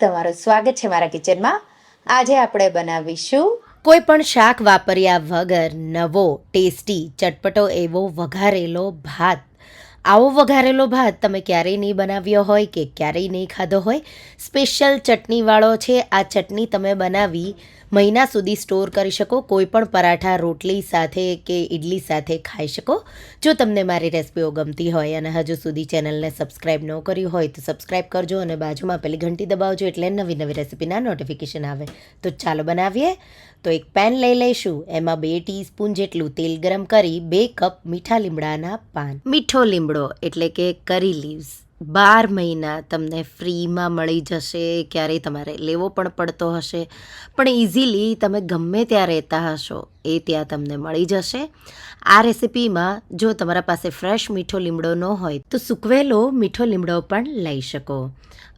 તમારું સ્વાગત છે મારા કિચનમાં. આજે આપણે બનાવીશું કોઈ પણ શાક વાપર્યા વગર નવો, ટેસ્ટી, ચટપટો એવો વઘારેલો ભાત. આવો વઘારેલો ભાત તમે ક્યારેય નહીં બનાવ્યો હોય કે ક્યારેય નહીં ખાધો હોય. સ્પેશિયલ ચટણીવાળો છે. આ ચટણી તમે બનાવી મહિના સુધી સ્ટોર કરી શકો, કોઈપણ પરાઠા, રોટલી સાથે કે ઇડલી સાથે ખાઈ શકો. જો તમને મારી રેસિપીઓ ગમતી હોય અને હજુ સુધી ચેનલને સબસ્ક્રાઈબ ન કર્યું હોય, તો સબસ્ક્રાઈબ કરજો અને બાજુમાં પેલી ઘંટી દબાવજો એટલે નવી નવી રેસિપીના નોટિફિકેશન આવે. તો ચાલો બનાવીએ. તો એક પેન લઈ લઈશું. એમાં બે ટીસ્પૂન જેટલું તેલ ગરમ કરી બે કપ મીઠા લીમડાના પાન. મીઠો લીમડો એટલે કે કરી લીવ્સ. બાર મહિના તમને ફ્રીમાં મળી જશે, ક્યારેય તમારે લેવો પણ પડતો હશે. પણ ઇઝીલી તમે ગમે ત્યાં રહેતા હશો, એ ત્યાં તમને મળી જશે. આ રેસિપીમાં જો તમારા પાસે ફ્રેશ મીઠો લીમડો ન હોય, તો સૂકવેલો મીઠો લીમડો પણ લઈ શકો.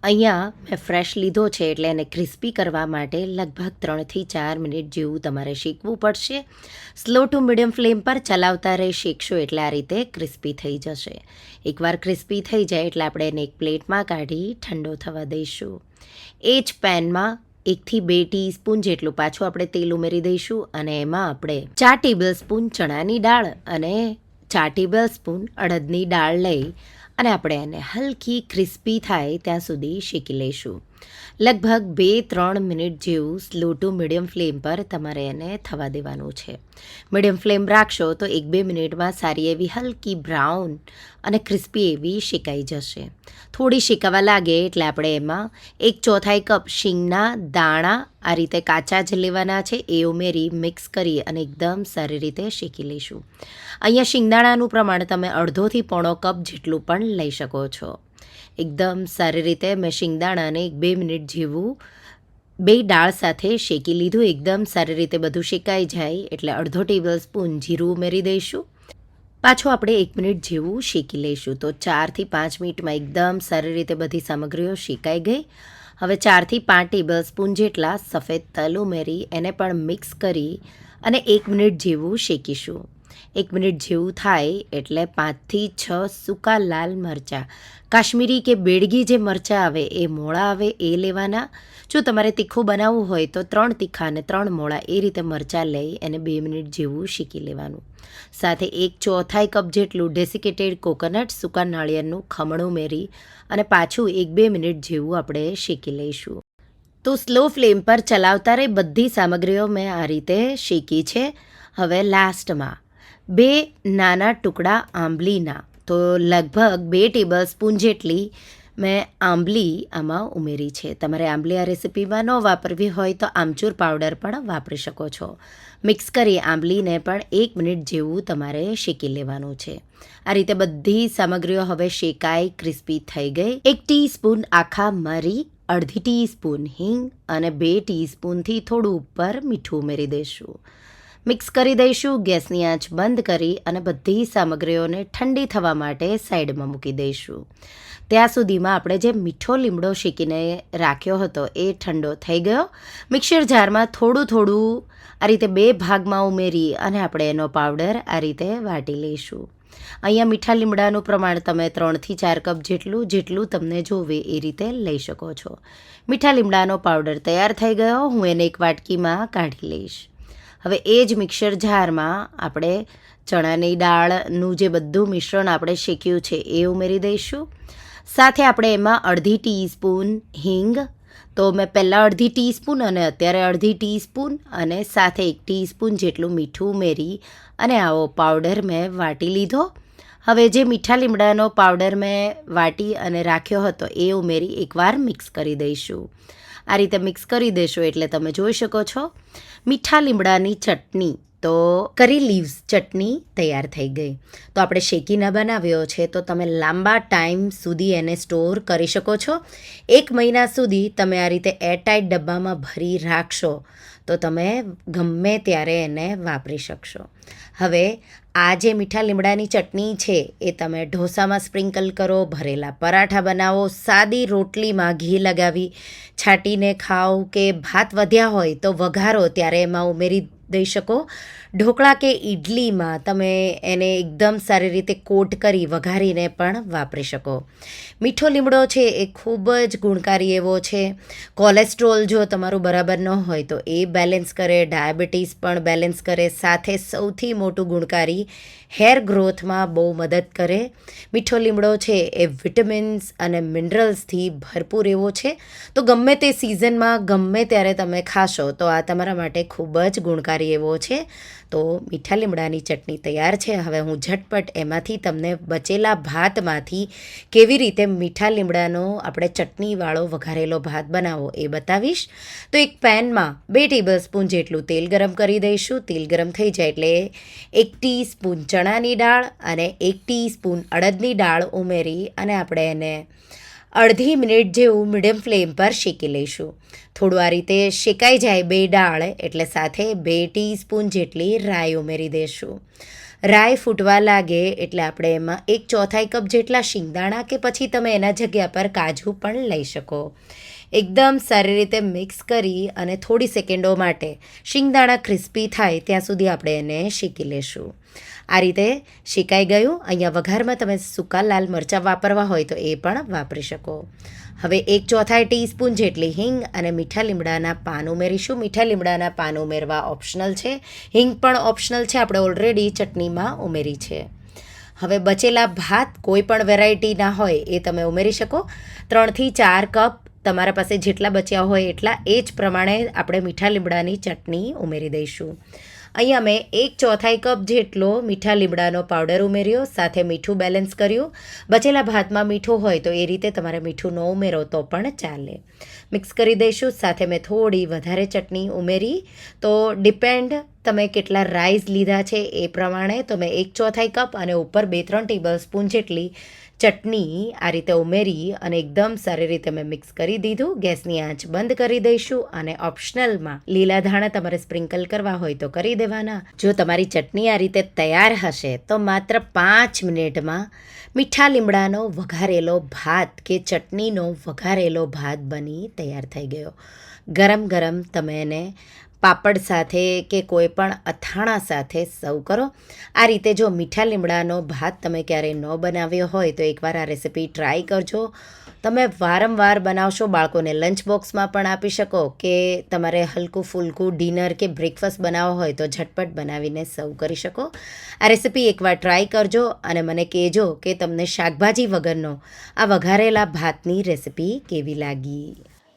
અહીંયા મેં ફ્રેશ લીધો છે એટલે એને ક્રિસ્પી કરવા માટે લગભગ ત્રણથી ચાર મિનિટ જેવું તમારે શેકવું પડશે. સ્લો ટુ મીડિયમ ફ્લેમ પર ચલાવતા રહી શેકશો એટલે આ રીતે ક્રિસ્પી થઈ જશે. એકવાર ક્રિસ્પી થઈ જાય એટલે આપણે એને એક પ્લેટમાં કાઢી ઠંડો થવા દઈશું. એ જ પેનમાં એકથી બે ટીસ્પૂન જેટલું પાછું આપણે તેલ ઉમેરી દઈશું અને એમાં આપણે ચાર ટેબલ સ્પૂન ચણાની દાળ અને ચાર ટેબલ સ્પૂન અડદની દાળ લઈ અને આપણે એને હલકી ક્રિસ્પી થાય ત્યાં સુધી શેકી લઈશું. લગભગ બે ત્રણ મિનિટ જેવું સ્લો ટુ મીડિયમ ફ્લેમ પર તમારે એને થવા દેવાનું છે. મીડિયમ ફ્લેમ રાખશો તો એક બે મિનિટમાં સારી એવી હલકી બ્રાઉન અને ક્રિસ્પી એવી શેકાઈ જશે. થોડી શેકાવા લાગે એટલે આપણે એમાં એક ચોથાઈ કપ શીંગના દાણા આ રીતે કાચા જ લેવાના છે એ ઉમેરી મિક્સ કરી અને એકદમ સારી રીતે શેકી લઈશું. અહીંયા શિંગદાણાનું પ્રમાણ તમે અડધોથી પોણો કપ જેટલું પણ લઈ શકો છો. એકદમ સારી રીતે મેં શિંગદાણાને એક બે મિનિટ જેવું બે દાળ સાથે શેકી લીધું. એકદમ સારી રીતે બધું શેકાઈ જાય એટલે અડધો ટેબલ સ્પૂન જીરું ઉમેરી દઈશું. પાછું આપણે એક મિનિટ જેવું શેકી લઈશું. તો ચારથી પાંચ મિનિટમાં એકદમ સારી રીતે બધી સામગ્રીઓ શેકાઈ ગઈ. હવે ચારથી પાંચ ટેબલ સ્પૂન જેટલા સફેદ તલ ઉમેરી, એને પણ મિક્સ કરી અને એક મિનિટ જેવું શેકીશું. એક મિનિટ જેવું થાય એટલે પાંચથી છ સૂકા લાલ મરચાં. કાશ્મીરી કે બેડગી જે મરચાં આવે, એ મોળા આવે, એ લેવાના. જો તમારે તીખું બનાવવું હોય તો ત્રણ તીખા અને ત્રણ મોળા એ રીતે મરચાં લઈ અને બે મિનિટ જેવું શીખી લેવાનું. સાથે એક ચોથાઈ કપ જેટલું ડેસિકેટેડ કોકોનટ, સૂકા નાળિયેરનું ખમણું મેરી અને પાછું એક બે મિનિટ જેવું આપણે શેકી લઈશું. તો સ્લો ફ્લેમ પર ચલાવતા રહી બધી સામગ્રીઓ મેં આ રીતે શેકી છે. હવે લાસ્ટમાં બે નાના ટુકડા આંબલીના. તો લગભગ બે ટેબલ સ્પૂન જેટલી મેં આંબલી આમાં ઉમેરી છે. તમારે આંબલી આ રેસિપીમાં ન વાપરવી હોય તો આમચૂર પાવડર પણ વાપરી શકો છો. મિક્સ કરી આંબલીને પણ એક મિનિટ જેવું તમારે શેકી લેવાનું છે. આ રીતે બધી સામગ્રીઓ હવે શેકાઈ ક્રિસ્પી થઈ ગઈ. એક ટીસ્પૂન આખા મરી, અડધી ટીસ્પૂન હિંગ અને બે ટીસ્પૂનથી થોડું ઉપર મીઠું ઉમેરી દઈશું. મિક્સ કરી દઈશું, ગેસની આંચ બંધ કરી અને બધી સામગ્રીઓને ઠંડી થવા માટે સાઈડમાં મૂકી દઈશું. ત્યાં સુધીમાં આપણે જે મીઠો લીમડો શેકીને રાખ્યો હતો એ ઠંડો થઈ ગયો. મિક્સર જારમાં થોડું થોડું આ રીતે બે ભાગમાં ઉમેરી અને આપણે એનો પાવડર આ રીતે વાટી લઈશું. અહીંયા મીઠા લીમડાનું પ્રમાણ તમે ત્રણથી ચાર કપ જેટલું જેટલું તમને જોવે એ રીતે લઈ શકો છો. મીઠા લીમડાનો પાવડર તૈયાર થઈ ગયો, હું એને એક વાટકીમાં કાઢી લઈશ. હવે એ જ મિક્સર જારમાં આપણે ચણાની દાળનું જે બધું મિશ્રણ આપણે શેક્યું છે એ ઉમેરી દઈશું. સાથે આપણે એમાં અડધી ટીસ્પૂન હિંગ, તો મેં પહેલાં અડધી ટીસ્પૂન અને અત્યારે અડધી ટીસ્પૂન અને સાથે એક ટીસ્પૂન જેટલું મીઠું ઉમેરી અને આવો પાવડર મેં વાટી લીધો. હવે જે મીઠા લીમડાનો પાવડર મેં વાટી અને રાખ્યો હતો એ ઉમેરી એકવાર મિક્સ કરી દઈશું. આ રીતે મિક્સ કરી દેશો એટલે તમે જોઈ શકો છો. મીઠા લીમડાની ચટણી. તો કરી લીવ્સ ચટણી તૈયાર થઈ ગઈ. તો આપણે શેકીને બનાવ્યો છે. તો તમે લાંબા ટાઈમ સુધી એને સ્ટોર કરી શકો છો. એક મહિના સુધી તમે આ રીતે એરટાઈટ ડબ્બામાં ભરી રાખશો. તો તમે ગમે ત્યારે એને વાપરી શકશો. હવે, આ જે મીઠા લીમડાની ચટણી છે, એ તમે ઢોસામાં સ્પ્રિંકલ કરો, ભરેલા પરાઠા બનાવો, સાદી રોટલીમાં ઘી લગાવી, છાંટીને ખાઓ કે ભાત વધ્યા હોય તો વઘારો ત્યારે એમાં ઉમેરી દઈ શકો. ઢોકળા કે ઇડલીમાં તમે એને એકદમ સારી રીતે કોટ કરી વઘારીને પણ વાપરી શકો. મીઠો લીમડો છે એ ખૂબ જ ગુણકારી એવો છે. કોલેસ્ટ્રોલ જો તમારું બરાબર ન હોય તો એ બેલેન્સ કરે, ડાયાબિટીસ પણ બેલેન્સ કરે, સાથે સૌથી મોટું ગુણકારી હેર ગ્રોથમાં બહુ મદદ કરે. મીઠો લીમડો છે એ વિટામિન્સ અને મિનરલ્સથી ભરપૂર એવો છે. તો ગમે તે સિઝનમાં ગમે ત્યારે તમે ખાશો તો આ તમારા માટે ખૂબ જ ગુણકારી એવો છે, તો મીઠા લીમડાની ચટણી તૈયાર છે. હવે હું ઝટપટ એમાંથી તમને બચેલા ભાતમાંથી કેવી રીતે મીઠા લીમડાનો આપણે ચટણીવાળો વઘારેલો ભાત બનાવો એ બતાવીશ. તો એક પેનમાં બે ટેબલસ્પૂન જેટલું તેલ ગરમ કરી દઈશું. તેલ ગરમ થઈ જાય એટલે એક ટીસ્પૂન ચણાની દાળ અને એક ટીસ્પૂન અડદની દાળ ઉમેરી અને આપણે એને અડધી મિનિટ જેવું મીડિયમ ફ્લેમ પર શેકી લઈશું. થોડું આ રીતે શેકાઈ જાય બે દાળ એટલે સાથે બે ટીસ્પૂન જેટલી રાઈ ઉમેરી દઈશું રાઈ ફૂટવા લાગે, એટલે આપણે એમાં એક ચોથાઈ કપ જેટલા શિંગદાણા કે પછી તમે એના જગ્યા પર કાજુ પણ લઈ શકો. એકદમ સારી રીતે મિક્સ કરી અને થોડી સેકન્ડો માટે શિંગદાણા ક્રિસ્પી થાય ત્યાં સુધી આપણે એને શેકી લેશું. આ રીતે શેકાઈ ગયું. અહીંયા વઘારમાં તમે સૂકા લાલ મરચાં વાપરવા હોય તો એ પણ વાપરી શકો. હવે એક ચોથાઈ ટીસ્પૂન જેટલી હિંગ અને મીઠા લીમડાના પાન ઉમેરીશું. મીઠા લીમડાના પાન ઉમેરવા ઓપ્શનલ છે. હિંગ પણ ઓપ્શનલ છે. આપણે ઓલરેડી ચટણીમાં ઉમેરી છે. હવે બચેલા ભાત કોઈ પણ વેરાયટીના હોય એ તમે ઉમેરી શકો. ત્રણથી ચાર કપ તમારા પાસે જેટલા બચ્યા હોય એટલા એ જ પ્રમાણે આપણે મીઠા લીમડાની ચટણી ઉમેરી દઈશું. અહીંયા મેં એક ચોથાઈ કપ જેટલો મીઠા લીમડાનો પાવડર ઉમેર્યો, સાથે મીઠું બેલેન્સ કર્યું. બચેલા ભાતમાં મીઠું હોય તો એ રીતે તમારે મીઠું ન ઉમેરો તો પણ ચાલે. મિક્સ કરી દઈશું, સાથે મેં થોડી વધારે ચટણી ઉમેરી. તો ડિપેન્ડ તમે કેટલા રાઈસ લીધા છે એ પ્રમાણે તમે એક ચોથાઈ કપ અને ઉપર બે ત્રણ ટેબલ સ્પૂન જેટલી ચટણી આ રીતે ઉમેરી અને એકદમ સારી રીતે મેં મિક્સ કરી દીધું. ગેસની આંચ બંધ કરી દઈશું અને ઓપ્શનલમાં લીલા ધાણા તમારે સ્પ્રિંકલ કરવા હોય તો કરી દેવાના. જો તમારી ચટણી આ રીતે તૈયાર હશે તો માત્ર પાંચ મિનિટમાં મીઠા લીમડાનો વઘારેલો ભાત કે ચટણીનો વઘારેલો ભાત બની તૈયાર થઈ ગયો. ગરમ ગરમ તમે એને પાપડ સાથે કે કોઈ પણ અથાણા સાથે સર્વ કરો. આ રીતે જો મીઠા લીમડાનો ભાત તમે ક્યારેય ન બનાવ્યો હોય તો એકવાર આ રેસિપી ટ્રાય કરજો. તમે વારંવાર બનાવશો, બાળકોને લંચ બોક્સમાં પણ આપી શકો કે તમારે હલકું ફૂલકું ડિનર કે બ્રેકફાસ્ટ બનાવવો હોય તો ઝટપટ બનાવીને સર્વ કરી શકો. આ રેસિપી એકવાર ટ્રાય કરજો અને મને કહેજો કે તમને શાકભાજી વગરનો આ વઘારેલા ભાતની રેસિપી કેવી લાગી?